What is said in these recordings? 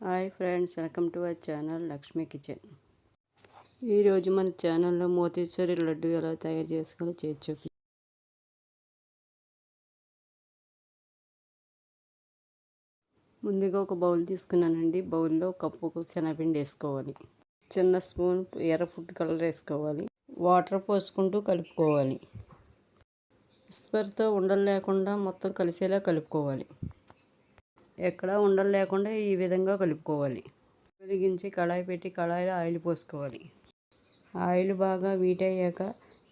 Hi friends welcome to our channel Lakshmi kitchen. ఈరోజు మన ఛానల్లో మోతీశ్వరి లడ్డు ఎలా తయారు చేసుకోవాలో చేసి చూపి ముందుగా ఒక బౌల్ తీసుకున్నానండి. బౌల్లో కప్పుకు శనగపిండి వేసుకోవాలి. చిన్న స్పూన్ ఎర్ర ఫుడ్ కలర్ వేసుకోవాలి. వాటర్ పోసుకుంటూ కలుపుకోవాలి. విస్పర్తో ఉండలు లేకుండా మొత్తం కలిసేలా కలుపుకోవాలి. ఎక్కడా ఉండలు లేకుండా ఈ విధంగా కలుపుకోవాలి. వెలిగించి కళాయి పెట్టి కళాయిలో ఆయిల్ పోసుకోవాలి. ఆయిల్ బాగా వీట్ అయ్యాక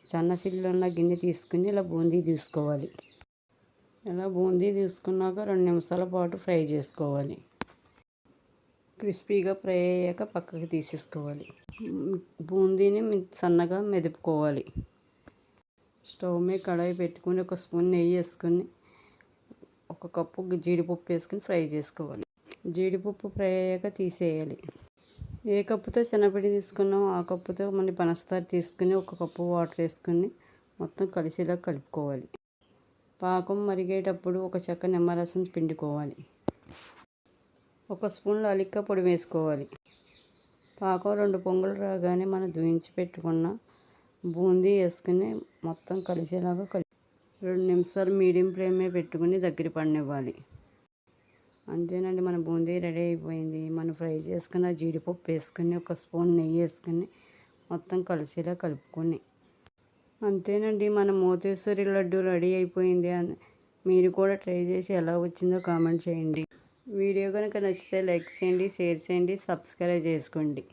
సన్నసిల్లు ఉన్న గిన్నె తీసుకుని ఇలా బూందీ తీసుకోవాలి. ఇలా బూందీ తీసుకున్నాక రెండు నిమిషాల పాటు ఫ్రై చేసుకోవాలి. క్రిస్పీగా ఫ్రై అయ్యాక పక్కకి తీసేసుకోవాలి. బూందీని సన్నగా మెదుపుకోవాలి. స్టవ్ మీద కడాయి పెట్టుకుని ఒక స్పూన్ నెయ్యి వేసుకొని ఒక కప్పు జీడిపప్పు వేసుకుని ఫ్రై చేసుకోవాలి. జీడిపప్పు ఫ్రై అయ్యాక తీసేయాలి. ఏ కప్పుతో శనగపిండి తీసుకున్నామో ఆ కప్పుతో మళ్ళీ పనస్తారి తీసుకుని ఒక కప్పు వాటర్ వేసుకుని మొత్తం కలిసేలా కలుపుకోవాలి. పాకం మరిగేటప్పుడు ఒక చెక్క నిమ్మరసం పిండుకోవాలి. ఒక స్పూన్ అలిక్క పొడి వేసుకోవాలి. పాకం రెండు పొంగులు రాగానే మనం దూయించి పెట్టుకున్న బూందీ వేసుకుని మొత్తం కలిసేలాగా కలి రెండు నిమిషాలు మీడియం ఫ్లేమే పెట్టుకుని దగ్గర పడినివ్వాలి అంతేనండి మన బూందీ రెడీ అయిపోయింది. మనం ఫ్రై చేసుకున్న జీడిపప్పు వేసుకుని ఒక స్పూన్ నెయ్యి వేసుకుని మొత్తం కలిసేలా కలుపుకొని. అంతేనండి మన మోతేశ్వరి లడ్డు రెడీ అయిపోయింది. అని మీరు కూడా ట్రై చేసి ఎలా వచ్చిందో కామెంట్ చేయండి. వీడియో కనుక నచ్చితే లైక్ చేయండి షేర్ చేయండి సబ్స్క్రైబ్ చేసుకోండి.